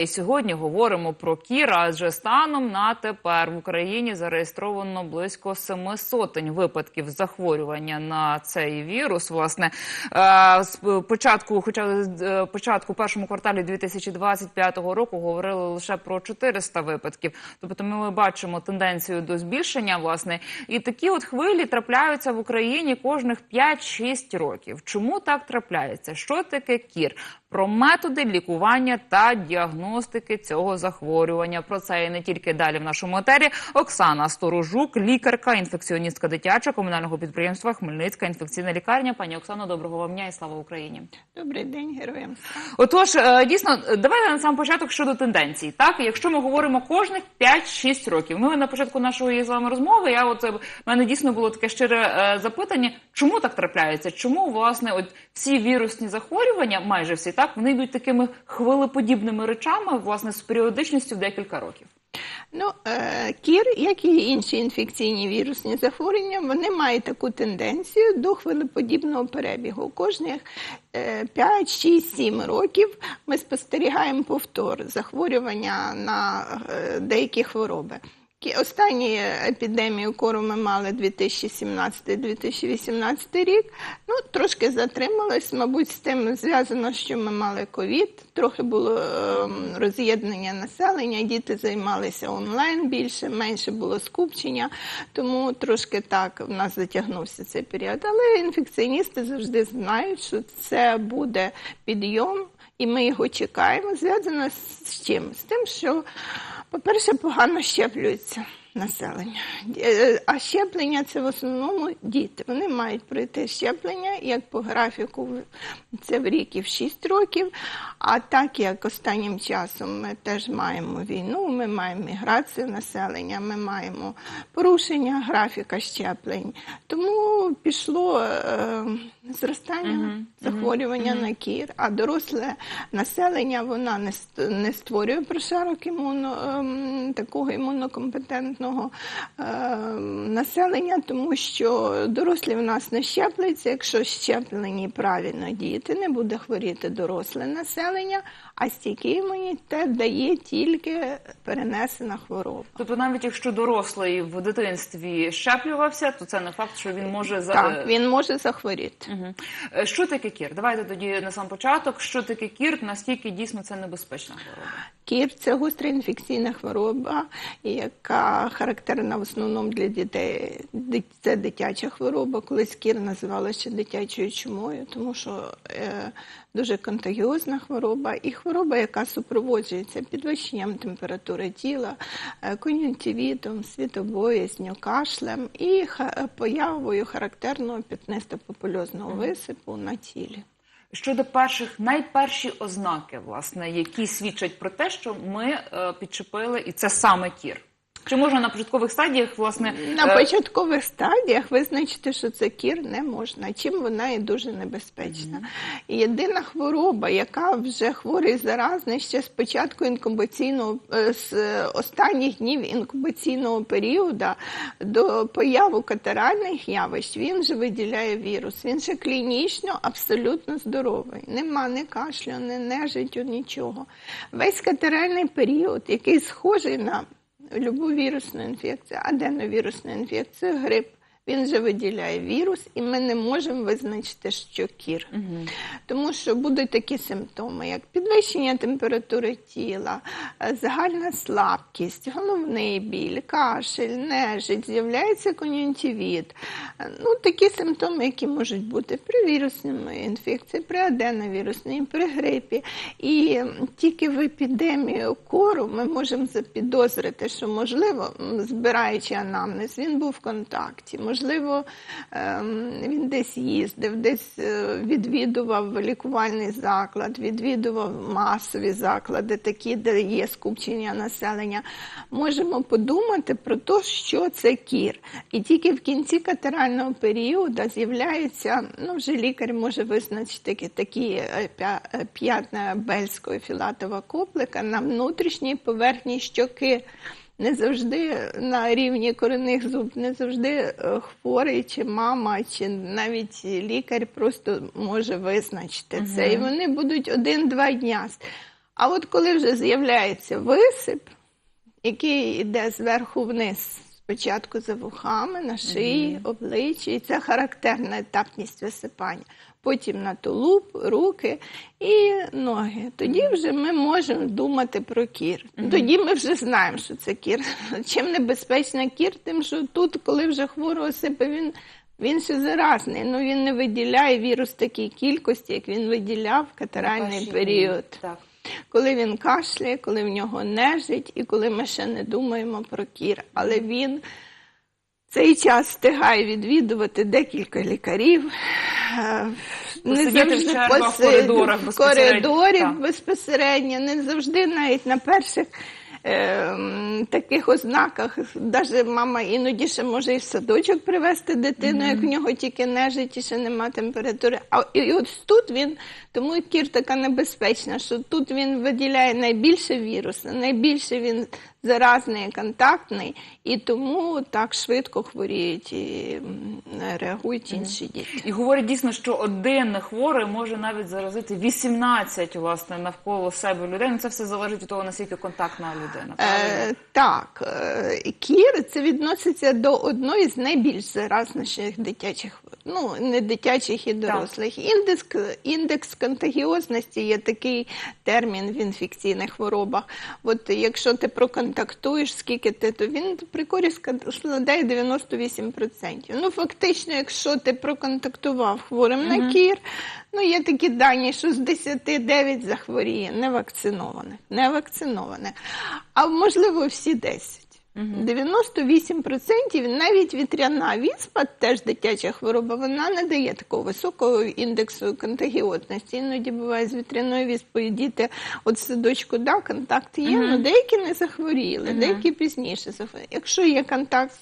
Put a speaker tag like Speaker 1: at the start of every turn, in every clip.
Speaker 1: І сьогодні говоримо про кір, адже станом на тепер в Україні зареєстровано близько семи сотень випадків захворювання на цей вірус. Власне, Е, з початку, хоча е, початку першому кварталі 2025 року говорили лише про 400 випадків. Тобто, ми бачимо тенденцію до збільшення. Власне, і такі от хвилі трапляються в Україні кожних 5-6 років. Чому так трапляється? Що таке кір? Про методи лікування та діагностики цього захворювання. Про це і не тільки далі в нашому етері. Оксана Сторожук, лікарка, інфекціоністка дитяча комунального підприємства Хмельницька інфекційна лікарня. Пані Оксано, доброго вам дня і слава Україні.
Speaker 2: Добрий день, героям.
Speaker 1: Отож, е, дійсно, давайте на сам початок щодо тенденцій. Так, якщо ми говоримо кожних 5-6 років. Ми на початку нашої з вами розмови. Я от е, в мене дійсно було таке щире е, запитання, чому так трапляється? Чому власне от всі вірусні захворювання, майже всі так, вони йдуть такими хвилеподібними речами, власне, з періодичністю в декілька років.
Speaker 2: Ну, е, кір, як і інші інфекційні вірусні захворювання, вони мають таку тенденцію до хвилеподібного перебігу. Кожних е, 5, 6, 7 років ми спостерігаємо повтор захворювання на е, деякі хвороби. Останні епідемію кору ми мали 2017-2018 рік. Ну, трошки затрималось, мабуть, з тим зв'язано, що ми мали ковід, трохи було ем, роз'єднання населення, діти займалися онлайн більше, менше було скупчення, тому трошки так в нас затягнувся цей період. Але інфекціоністи завжди знають, що це буде підйом, і ми його чекаємо. Зв'язано з чим? З тим, що по-перше, погано щеплюється населення. Е, А щеплення це в основному діти. Вони мають пройти щеплення, як по графіку, це в рік і в 6 років. А так як останнім часом ми теж маємо війну, ми маємо міграцію населення, ми маємо порушення графіка щеплень. Тому пішло е, зростання захворювання на кір, а доросле населення вона не, ст- створює прошарок імуно, ем, такого імунокомпетентного ем, населення, тому що дорослі в нас не щепляться. Якщо щеплені правильно діти, не буде хворіти доросле населення, а стійкий імунітет дає тільки перенесена хвороба.
Speaker 1: Тобто, навіть якщо дорослий в дитинстві щеплювався, то це не факт, що він може за
Speaker 2: Так, він може захворіти.
Speaker 1: Е, Що таке кір? Давайте тоді на сам початок. Що таке кір? Наскільки дійсно це небезпечна хвороба?
Speaker 2: Кір це гостра інфекційна хвороба, яка характерна в основному для дітей. Це дитяча хвороба. Колись кір називали ще дитячою чумою, тому що е, дуже контагіозна хвороба і хвороба, яка супроводжується підвищенням температури тіла, е, кон'юнктивітом, світобоязню, кашлем і появою характерного п'ятнисто-попульозного висипу на тілі.
Speaker 1: Щодо перших найперші ознаки, власне, які свідчать про те, що ми е, підчепили, і це саме кір. Чи можна на початкових стадіях, власне,
Speaker 2: На
Speaker 1: е,
Speaker 2: початкових стадіях визначити, що це кір не можна, чим вона є дуже небезпечна. І єдина хвороба, яка вже хворий заразний ще з початку інкубаційного, е, з останніх днів інкубаційного періоду до появу катеральних явищ, він же виділяє вірус. Він же клінічно абсолютно здоровий. Нема ні кашлю, ні нежиттю, нічого. Весь катеральний період, який схожий на любу вірусну інфекцію, аденовірусну інфекцію, грип. Він же виділяє вірус, і ми не можемо визначити, що кір. Тому що будуть такі симптоми, як підвищення температури тіла, е, загальна слабкість, головний біль, кашель, нежить, з'являється кон'юнктивіт. Е, Ну, такі симптоми, які можуть бути при вірусній інфекції, при аденовірусній, при грипі. І тільки в епідемію кору ми можемо запідозрити, що, можливо, збираючи анамнез, він був в контакті, можливо, ем, він десь їздив, десь е, відвідував лікувальний заклад, відвідував масові заклади, такі, де є скупчення населення. Можемо подумати про те, що це кір. І тільки в кінці катерального періоду з'являються, ну вже лікар може визначити такі- е, е, п'ятна бельського філатова коплика на внутрішній поверхні щоки. Не завжди на рівні корінних зуб, не завжди е, хворий, чи мама, чи навіть лікар просто може визначити це. І вони будуть один-два дня. А от коли вже з'являється висип, який йде зверху вниз, спочатку за вухами, на шиї, обличчі, і це характерна етапність висипання. Потім на тулуб, руки і ноги. Тоді вже ми можемо думати про кір. Тоді ми вже знаємо, що це кір. Чим небезпечна кір, тим, що тут, коли вже хворого сипе, він. Він ще заразний, ну він не виділяє вірус такій кількості, як він виділяв в катаральний період.
Speaker 1: Так.
Speaker 2: коли він кашляє, коли в нього нежить, і коли ми ще не думаємо про кір. Але він цей час встигає відвідувати декілька лікарів. е,
Speaker 1: Посидіти в в коридорах безпосередньо.
Speaker 2: коридорі безпосередньо, не завжди навіть на перших. ем, Таких ознаках, навіть мама іноді ще може і в садочок привезти дитину, як в нього тільки нежить і ще нема температури. А і, і от тут він, тому і кір така небезпечна, що тут він виділяє найбільше вірусу, найбільше він заразний контактний, і тому так швидко хворіють і реагують інші діти.
Speaker 1: І говорять дійсно, що один хворий може навіть заразити 18 власне навколо себе людей. Ну це все залежить від того, наскільки контактна людина.
Speaker 2: Е, так, е, кір це відноситься до одної з найбільш заразніших дитячих, ну не дитячих і дорослих. Індекс, індекс контагіозності є такий термін в інфекційних хворобах. От якщо ти проконтактуєш, скільки ти, то він при корі складає 98%. Ну фактично, якщо ти проконтактував хворим на кір, ну є такі дані, що з 10 9 захворіє невакцинованих, невакцинованих. А можливо всі 10. 98% навіть вітряна віспа, теж дитяча хвороба, вона не дає такого високого індексу контагіозності. Іноді буває з вітряною віспою діти от садочку, да, контакт є, але деякі не захворіли, деякі пізніше захворіли. Якщо є контакт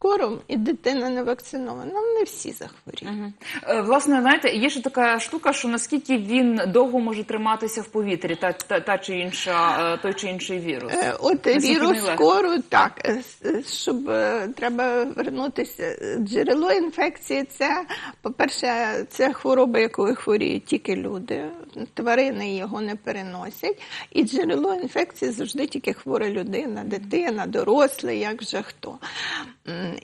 Speaker 2: кором і дитина не вакцинована, ну, не всі захворіють.
Speaker 1: Е, Власне, знаєте, є ще така штука, що наскільки він довго може триматися в повітрі, та, та, та чи інша, е, той чи інший вірус.
Speaker 2: Е, От
Speaker 1: Наскільки
Speaker 2: вірус кору, так, щоб треба вернутися. Джерело інфекції це, по-перше, це хвороба, якою хворіють тільки люди. Тварини його не переносять. І джерело інфекції завжди тільки хвора людина, дитина, дорослий, як вже хто.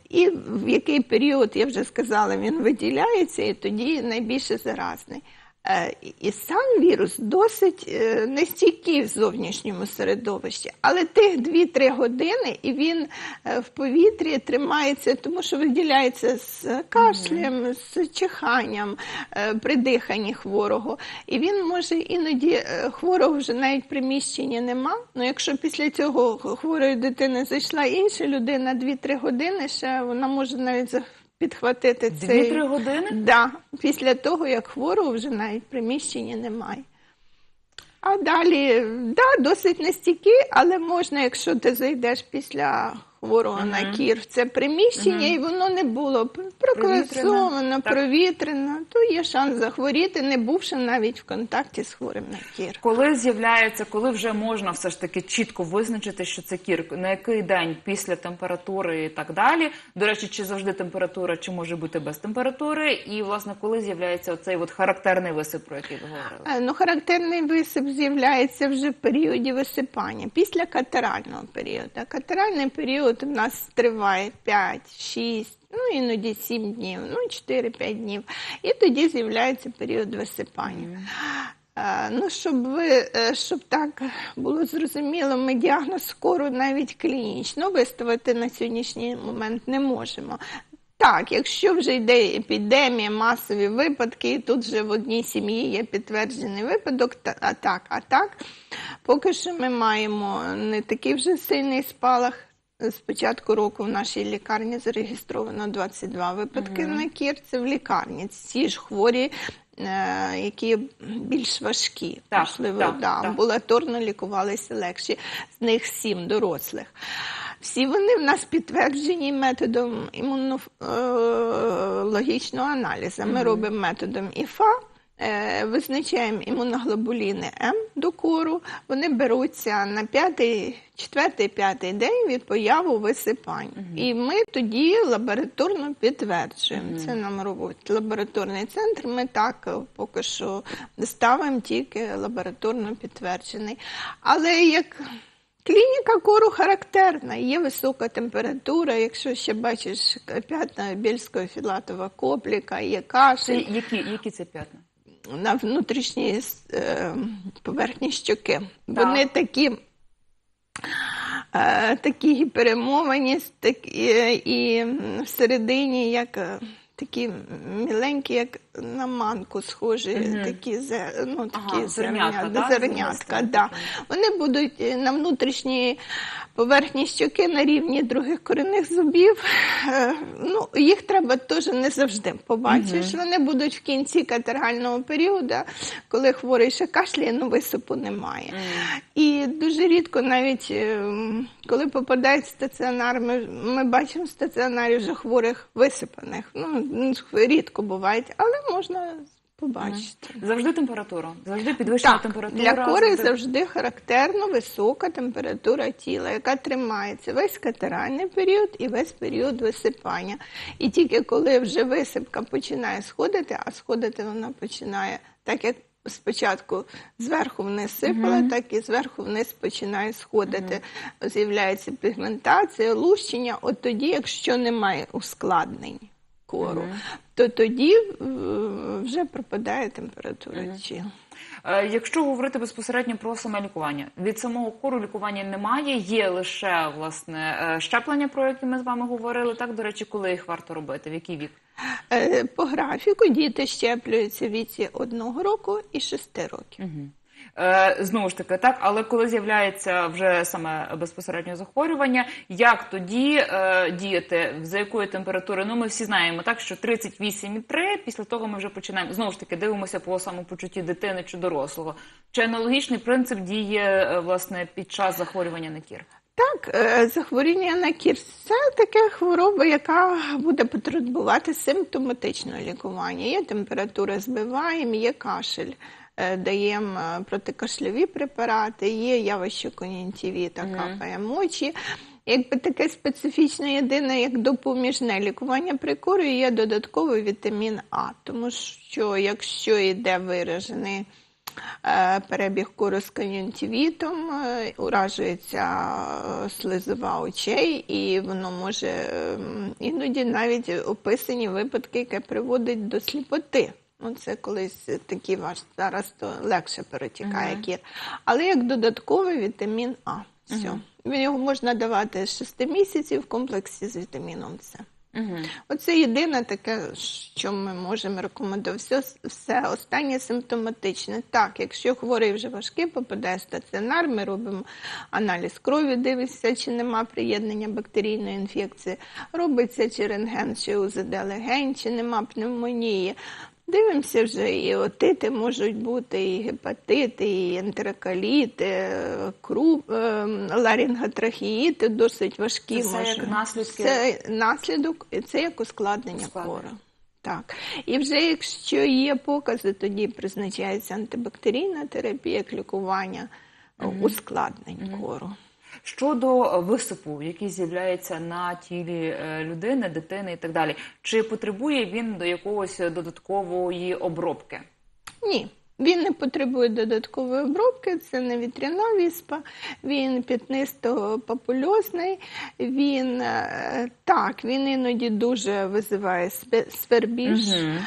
Speaker 2: І в який період, я вже сказала, він виділяється, і тоді найбільше заразний. Е, і- сам вірус досить е, нестійкий в зовнішньому середовищі, але тих 2-3 години і він е, в повітрі тримається, тому що виділяється з кашлем, з чиханням при диханні хворого. І він може іноді хворого вже навіть в приміщенні нема. Ну якщо після цього хворої дитини зайшла інша людина 2-3 години, ще вона може навіть підхватити цей
Speaker 1: Дві-три години?
Speaker 2: Да, після того, як хворого вже навіть приміщення немає. А далі, да, досить нестійкі, але можна, якщо ти зайдеш після хворого на кір в це приміщення, і воно не було прокласовано, провітрено, то є шанс захворіти, не бувши навіть в контакті з хворим на кір.
Speaker 1: Коли з'являється, коли вже можна все ж таки чітко визначити, що це кір, на який день після температури і так далі. До речі, чи завжди температура, чи може бути без температури, і власне коли з'являється оцей от характерний висип, про який ви говорили.
Speaker 2: Е, Ну, характерний висип з'являється вже в періоді висипання, після катарального періоду. Катаральний період у нас триває 5, 6, ну іноді 7 днів, ну 4-5 днів. І тоді з'являється період висипання. Ну, щоб ви е, щоб так було зрозуміло, ми діагноз скоро навіть клінічно виставити на сьогоднішній момент не можемо. Так, якщо вже йде епідемія, масові випадки, і тут вже в одній сім'ї є підтверджений випадок, та, а так, а так, поки що ми маємо не такий вже сильний спалах. З початку року в нашій лікарні зареєстровано 22 випадки на кір. Це в лікарні. Ці ж хворі, е, які більш важкі,
Speaker 1: Так,
Speaker 2: можливо,
Speaker 1: так,
Speaker 2: да,
Speaker 1: так.
Speaker 2: амбулаторно лікувалися легші. З них сім дорослих. Всі вони в нас підтверджені методом імунологічного аналізу. Ми робимо методом ІФА е, визначаємо імуноглобуліни М до кору. Вони беруться на п'ятий, четвертий, п'ятий день від появу висипань. І ми тоді лабораторно підтверджуємо. Це нам робить лабораторний центр. Ми так е, поки що ставимо тільки лабораторно підтверджений. Але як Клініка кору характерна, є висока температура, якщо ще бачиш п'ятна більського філатова копліка, є
Speaker 1: Це
Speaker 2: кашель
Speaker 1: які, які це п'ятна?
Speaker 2: На внутрішній е, поверхні щоки. Вони такі. е, Такі гіперемовані, і всередині як е, такі міленькі, як на манку схожі, такі, зе- ну, такі
Speaker 1: Ага, зернятка, да,
Speaker 2: зернятка, да. Вони будуть е, на внутрішній поверхні щоки на рівні других корінних зубів. Е, Ну, їх треба теж не завжди побачиш. Вони будуть в кінці катергального періоду, коли хворий ще кашляє, ну висипу немає. І дуже рідко, навіть е, коли попадають в стаціонар, ми, ми бачимо в стаціонарі вже хворих висипаних. Ну, рідко бувають, але можна побачити.
Speaker 1: Завжди температура, завжди підвищена
Speaker 2: Так,
Speaker 1: температура.
Speaker 2: для кори завжди характерно висока температура тіла, яка тримається весь катеральний період і весь період висипання. І тільки коли вже висипка починає сходити, а сходити вона починає так, як спочатку зверху вниз сипала, так і зверху вниз починає сходити. З'являється пігментація, лущення. От тоді, якщо немає ускладнень кору, то тоді е, вже пропадає температура тіла.
Speaker 1: Е, Якщо говорити безпосередньо про саме лікування, від самого кору лікування немає, є лише власне е, щеплення, про які ми з вами говорили. Так, до речі, коли їх варто робити, в який вік?
Speaker 2: По графіку діти щеплюються в віці одного року і шести років.
Speaker 1: Е, знову ж таки, так, але коли з'являється вже саме безпосередньо захворювання, як тоді е, діяти, за якої температури? Ну, ми всі знаємо так, що 38,3, після того ми вже починаємо знову ж таки дивимося по самопочутті дитини чи дорослого. Чи аналогічний принцип діє е, власне під час захворювання на кір?
Speaker 2: Так, захворіння на кір це така хвороба, яка буде потребувати симптоматичного лікування. Є температура, збиваємо, є кашель. Е, Даємо е, протикашльові препарати, є явище кон'юнктивіта, капає мочі. Якби таке специфічне єдине, як допоміжне лікування при корі, є додатковий вітамін А, тому що якщо йде виражений е, перебіг кору з кон'юнктивітом, е, уражується слизова очей, і воно може ем, іноді навіть описані випадки, які приводять до сліпоти. Ну, це колись такий ваш зараз то легше перетікає кір. Але як додатковий вітамін А. Все. Його можна давати з 6 місяців в комплексі з вітаміном С.
Speaker 1: Угу.
Speaker 2: Оце єдине таке, що ми можемо рекомендувати. Все, все останнє симптоматичне. Так, якщо хворий вже важкий, попадає в стаціонар, ми робимо аналіз крові, дивимося, чи нема приєднання бактерійної інфекції. Робиться чи рентген, чи УЗД легень, чи нема пневмонії. Дивимося вже, і отити можуть бути, і гепатити, і ентероколіти, круп, е, ларінготрахеїти досить важкі.
Speaker 1: Це все як наслідки?
Speaker 2: Це наслідок, це як ускладнення кору. Так. І вже якщо є покази, тоді призначається антибактерійна терапія, як лікування е, ускладнень кору.
Speaker 1: Щодо висипу, який з'являється на тілі е, людини, дитини і так далі, чи потребує він до якогось додаткової обробки?
Speaker 2: Ні. Він не потребує додаткової обробки, це не вітряна віспа, він п'ятнисто-папульозний, він е, так, він іноді дуже визиває свербіж. Е,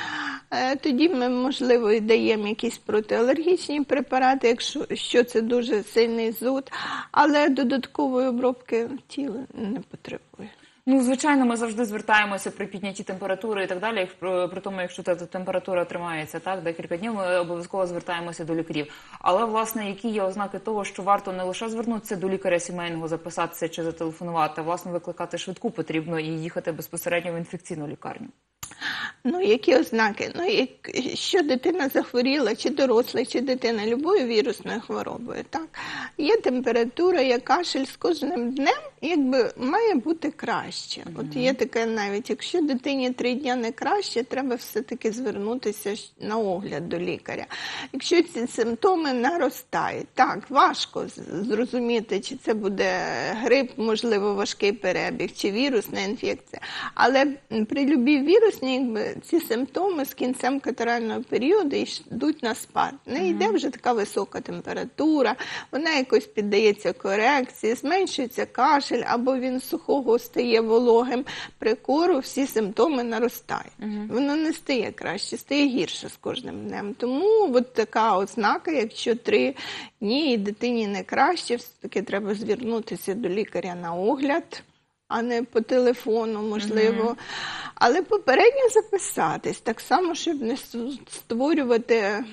Speaker 2: Тоді ми, можливо, і даємо якісь протиалергічні препарати, якщо що це дуже сильний зуд, але додаткової обробки тіла не потребує.
Speaker 1: Ну, звичайно, ми завжди звертаємося при піднятті температури і так далі. При, при тому, якщо та температура тримається так декілька днів, ми обов'язково звертаємося до лікарів. Але власне, які є ознаки того, що варто не лише звернутися до лікаря сімейного, записатися чи зателефонувати, а власне викликати швидку потрібно і їхати безпосередньо в інфекційну лікарню.
Speaker 2: Ну, які ознаки? Ну, як, що дитина захворіла, чи доросла, чи дитина любою вірусною хворобою, так? Є температура, є кашель з кожним днем, якби має бути краще. От є таке навіть, якщо дитині три дні не краще, треба все-таки звернутися на огляд до лікаря. Якщо ці симптоми наростають, так, важко зрозуміти, чи це буде грип, можливо, важкий перебіг, чи вірусна інфекція. Але при любій вірусній, якби ці симптоми з кінцем катарального періоду йдуть на спад. Не йде вже така висока температура, вона якось піддається корекції, зменшується кашель, або він сухого стає вологим. При кору всі симптоми наростають. Воно не стає краще, стає гірше з кожним днем. Тому от така ознака, якщо три дні і дитині не краще, все-таки треба звернутися до лікаря на огляд а не по телефону, можливо. Але попередньо записатись, так само, щоб не створювати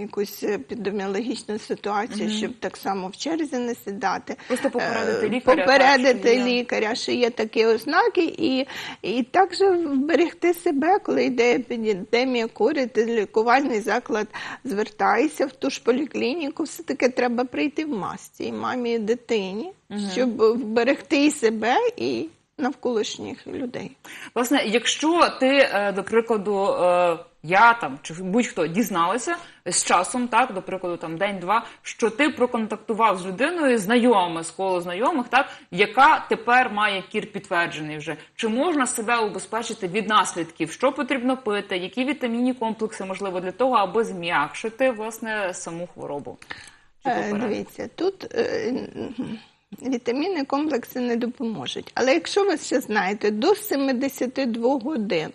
Speaker 2: якусь епідеміологічну ситуацію, щоб так само в черзі не сідати.
Speaker 1: Просто попередити
Speaker 2: Е,
Speaker 1: лікаря,
Speaker 2: Попередити
Speaker 1: так,
Speaker 2: лікаря, що є такі ознаки, і, і також вберегти себе, коли йде епідемія корі, ти лікувальний заклад звертаєшся в ту ж поліклініку, все-таки треба прийти в масці і мамі, і дитині, щоб вберегти і себе, і навколишніх людей.
Speaker 1: Власне, якщо ти, е, до прикладу, е, я там чи будь-хто дізналася з часом, так, до прикладу, там день-два, що ти проконтактував з людиною, знайомими з коло знайомих, так, яка тепер має кір підтверджений вже. Чи можна себе убезпечити від наслідків? Що потрібно пити? Які вітамінні комплекси можливо для того, аби зм'якшити власне саму хворобу?
Speaker 2: Е. Дивіться, тут е, вітамінні комплекси не допоможуть. Але якщо ви ще знаєте, до 72 годин,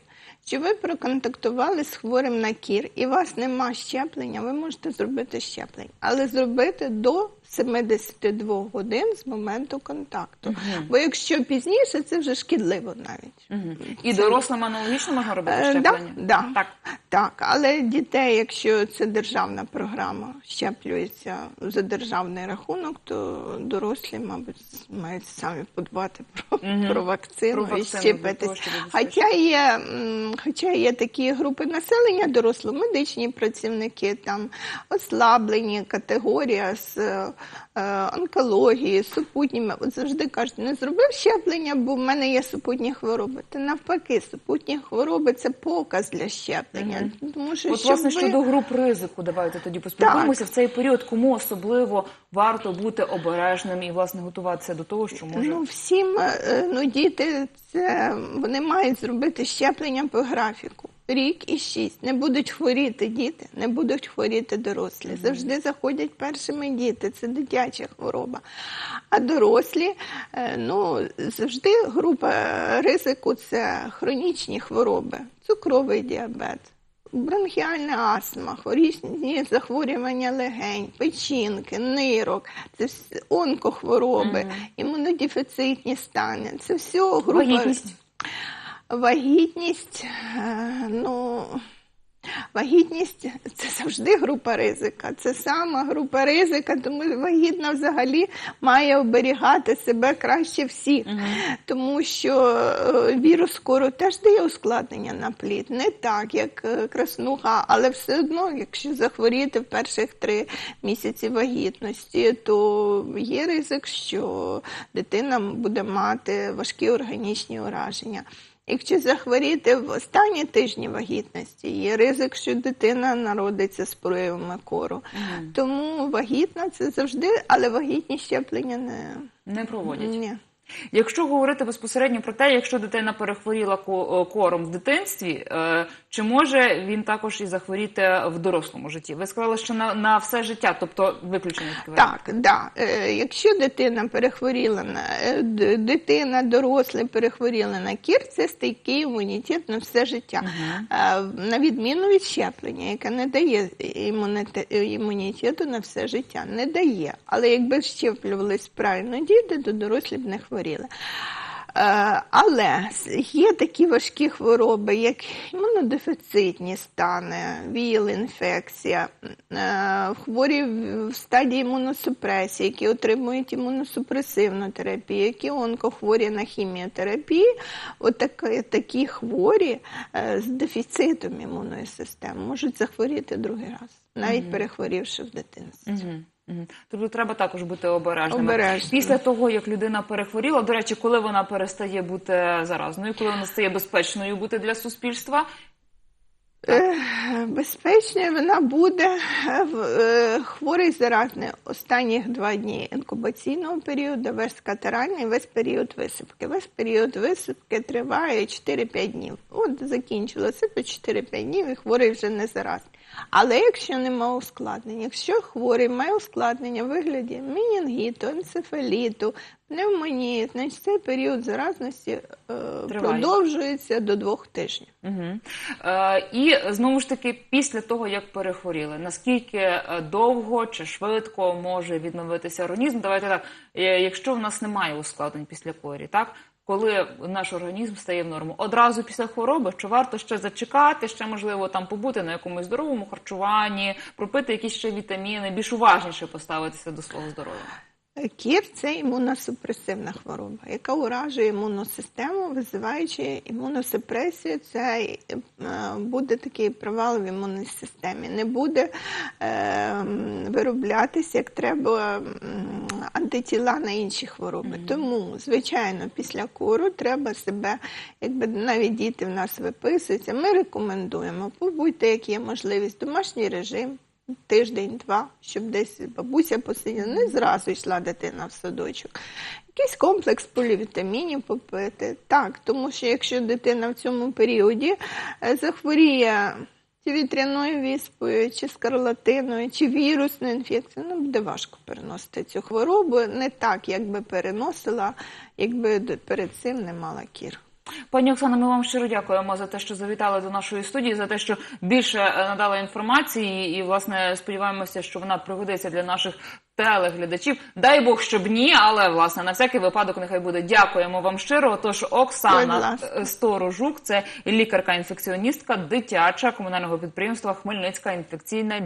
Speaker 2: що ви проконтактували з хворим на кір і у вас нема щеплення, ви можете зробити щеплення. Але зробити до 72 годин з моменту контакту. Бо якщо пізніше, це вже шкідливо навіть.
Speaker 1: Мгм. І дорослим аналогічно можна робити
Speaker 2: Е,
Speaker 1: щеплення?
Speaker 2: Да, да.
Speaker 1: Так.
Speaker 2: Так, але дітей, якщо це державна програма, щеплюється за державний рахунок, то дорослі, мабуть, мають самі подбати про,
Speaker 1: Мгм.
Speaker 2: про вакцину
Speaker 1: Про
Speaker 2: і
Speaker 1: вакцину, для
Speaker 2: щепитись.
Speaker 1: того.
Speaker 2: Хоча є, хоча є такі групи населення, дорослі, медичні працівники, там ослаблені категорія з е, онкології, супутніми. От завжди кажуть, не зробив щеплення, бо в мене є супутні хвороби. Та навпаки, супутні хвороби це показ для щеплення. Тому що
Speaker 1: От, власне,
Speaker 2: ви-
Speaker 1: щодо груп ризику, давайте тоді поспілкуємося в цей період. Кому особливо варто бути обережним і власне готуватися до того, що може
Speaker 2: Ну, всім е, ну, діти це вони мають зробити щеплення по графіку. Рік і шість. Не будуть хворіти діти, не будуть хворіти дорослі. Завжди заходять першими діти, це дитяча хвороба. А дорослі, е, ну, завжди група ризику це хронічні хвороби, цукровий діабет. Бронхіальна астма, хворічні захворювання легень, печінки, нирок, це онкохвороби, імунодефіцитні стани. Це все група
Speaker 1: вагітність.
Speaker 2: Вагітність, е, ну, вагітність це завжди група ризика. Це сама група ризика, тому вагітна взагалі має оберігати себе краще всіх. Тому що е, вірус кору теж дає ускладнення на плід. Не так, як е, краснуха, але все одно, якщо захворіти в перших три місяці вагітності, то є ризик, що дитина буде мати важкі органічні ураження. Якщо захворіти в останні тижні вагітності, є ризик, що дитина народиться з проявами кору. Тому вагітна це завжди, але вагітні щеплення не
Speaker 1: не проводять.
Speaker 2: ні.
Speaker 1: Якщо говорити безпосередньо про те, якщо дитина перехворіла е, кором в дитинстві, е, чи може він також і захворіти в дорослому житті? Ви сказали, що на, на все життя, тобто виключення.
Speaker 2: Так, да. Е, Якщо дитина перехворіла на дитина, дорослий перехворіла на кір, це стійкий імунітет на все життя. Е, На відміну від щеплення, яке не дає імуніте- імунітету на все життя, не дає. Але якби щеплювались правильно діти, то дорослі б не хворіли. Е, Але є такі важкі хвороби, як імунодефіцитні стани, віл-інфекція, е, хворі в стадії імуносупресії, які отримують імуносупресивну терапію, які онкохворі на хіміотерапії. От такі, такі хворі е, з дефіцитом імунної системи можуть захворіти другий раз, навіть перехворівши в дитинстві.
Speaker 1: Мгм. Тобто треба також бути обережними. Після того, як людина перехворіла, до речі, коли вона перестає бути заразною, коли вона стає безпечною бути для суспільства,
Speaker 2: Безпечною вона буде е, в- е, хворий заразний останніх два дні інкубаційного періоду, весь катеральний, весь період висипки. Весь період висипки триває 4-5 днів. От закінчилося то 4-5 днів і хворий вже не заразний. Але якщо нема ускладнень, якщо хворий має ускладнення в вигляді менінгіту, енцефаліту, пневмонії, значить цей період заразності е, продовжується до двох тижнів.
Speaker 1: Угу. Е, і знову ж таки, після того, як перехворіли, наскільки е, довго чи швидко може відновитися організм? Давайте так, е, якщо в нас немає ускладнень після корі, так? Коли наш організм стає в норму, одразу після хвороби, чи варто ще зачекати, ще можливо там побути на якомусь здоровому харчуванні, пропити якісь ще вітаміни, більш уважніше поставитися до свого здоров'я.
Speaker 2: Кір це імуносупресивна хвороба, яка уражує імунну систему, визиваючи імуносупресію. Це е, буде такий провал в імунній системі. Не буде е, вироблятися як треба антитіла на інші хвороби. Тому, звичайно, після кору треба себе, якби навіть діти в нас виписуються. Ми рекомендуємо побудьте, як є можливість, домашній режим тиждень-два, щоб десь бабуся посиділа, не зразу йшла дитина в садочок. Якийсь комплекс полівітамінів попити. Так, тому що якщо дитина в цьому періоді е, захворіє чи вітряною віспою, чи скарлатиною, чи вірусною інфекцією, ну буде важко переносити цю хворобу. Не так, як би переносила, якби перед цим не мала кір.
Speaker 1: Пані Оксано, ми вам щиро дякуємо за те, що завітали до нашої студії, за те, що більше е, надали інформації, і власне сподіваємося, що вона пригодиться для наших телеглядачів. Дай Бог, щоб ні, але власне на всякий випадок нехай буде. Дякуємо вам щиро. Тож Оксана е, Сторожук, це лікарка-інфекціоністка дитяча комунального підприємства Хмельницька інфекційна